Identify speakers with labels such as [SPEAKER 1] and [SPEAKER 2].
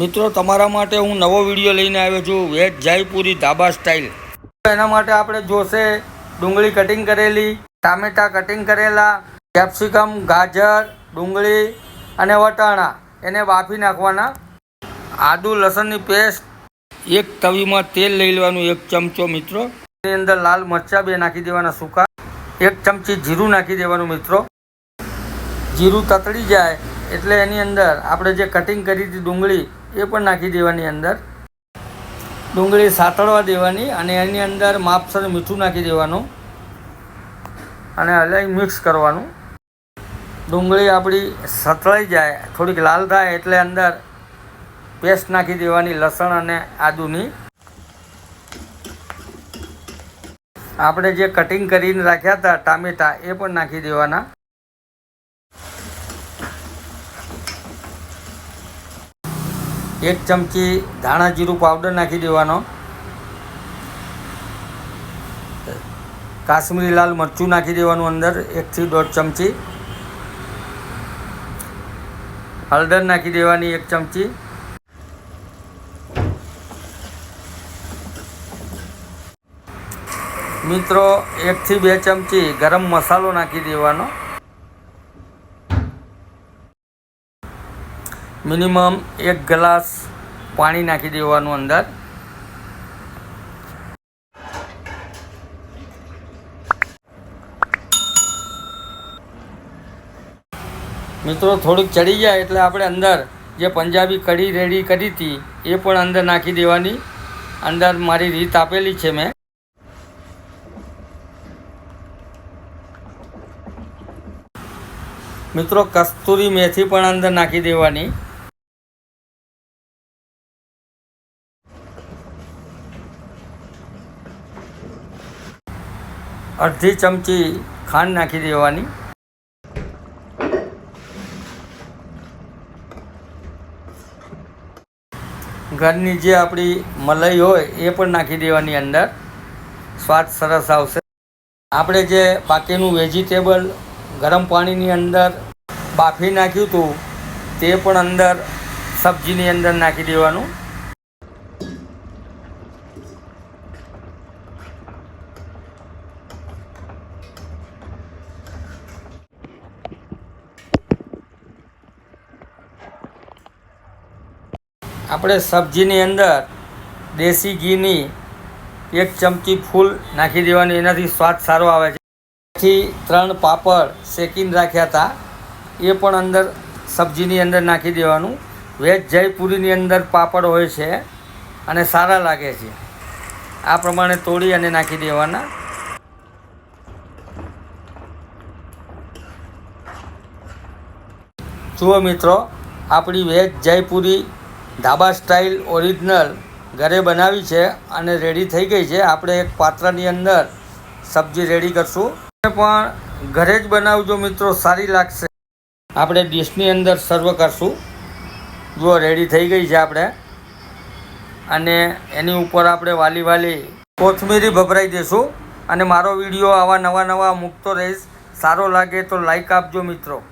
[SPEAKER 1] મિત્રો, તમારા માટે હું નવો વીડિયો લઈને આવ્યો છું વેજ જાયપુરી ધાબા સ્ટાઇલ એના માટે આપણે જોશે ડુંગળી કટિંગ કરેલી, ટામેટા કટિંગ કરેલા કેપ્સિકમ ગાજર, ડુંગળી અને વટાણા. એને બાફી નાખવાના. આદુ લસણની પેસ્ટ એક તવીમાં તેલ લઈ લેવાનું, એક ચમચો મિત્રો. એની અંદર લાલ મરચાં બે નાખી દેવાના સૂકા. એક ચમચી જીરું નાખી દેવાનું મિત્રો. જીરું તતડી જાય એટલે એની અંદર આપણે જે કટિંગ કરી હતી ડુંગળી, એ પણ નાખી દેવાની અંદર. ડુંગળી સાતળવા દેવાની અને એની અંદર માપસર મીઠું નાખી દેવાનું અને હલાઈ મિક્સ કરવાનું. ડુંગળી આપણી સતળાઈ જાય, થોડીક લાલ થાય એટલે અંદર પેસ્ટ નાખી દેવાની લસણ અને આદુની. આપણે જે કટિંગ કરીને રાખ્યા હતા ટામેટા, એ પણ નાખી દેવાના. એક ચમચી ધાણા જીરું પાવડર નાખી દેવાનો. કાશ્મીરી લાલ મરચું નાખી દેવાનું અંદર, એકથી દોઢ ચમચી. હળદર નાખી દેવાની એક ચમચી. મિત્રો, એકથી બે ચમચી ગરમ મસાલો નાખી દેવાનો. મિનિમમ એક ગ્લાસ પાણી નાખી દેવાનું અંદર. મિત્રો, થોડુંક ચડી જાય એટલે આપણે અંદર જે પંજાબી કઢી રેડી કરી હતી, એ પણ અંદર નાખી દેવાની. અંદર મારી રીત આપેલી છે મેં. મિત્રો, કસ્તુરી મેથી પણ અંદર નાખી દેવાની. અડધી ચમચી ખાંડ નાખી દેવાની. ઘરની જે આપણી મલાઈ હોય એ પણ નાખી દેવાની અંદર. સ્વાદ સરસ આવશે. આપણે જે બાકીનું વેજીટેબલ ગરમ પાણીની અંદર બાફી નાખ્યું હતું, તે પણ અંદર સબ્જીની અંદર નાખી દેવાનું. આપણે સબ્જીની અંદર દેશી ઘીની એક ચમચી ફૂલ નાખી દેવાની. એનાથી સ્વાદ સારો આવે છે. થી ત્રણ પાપડ શેકીને રાખ્યા હતા. એ પણ અંદર સબ્જીની અંદર નાખી દેવાનું. વેજ જયપુરીની અંદર પાપડ હોય છે અને સારા લાગે છે. આ પ્રમાણે તોડી અને નાખી દેવાના. જુઓ મિત્રો, આપણી વેજ જયપુરી ધાબા સ્ટાઇલ ઓરિજિનલ ઘરે બનાવી છે અને રેડી થઈ ગઈ છે. આપણે એક પાત્રની અંદર સબ્જી રેડી કરશું. પણ ઘરે જ બનાવજો મિત્રો, સારી લાગશે. આપણે ડીશની અંદર સર્વ કરશું. જુઓ, રેડી થઈ ગઈ છે આપણે. અને એની ઉપર આપણે વાલી વાલી કોથમીરી ભભરાઈ દઈશું અને મારો વીડિયો આવા નવા નવા મૂકતો રહીશ. સારો લાગે તો લાઈક આપજો મિત્રો.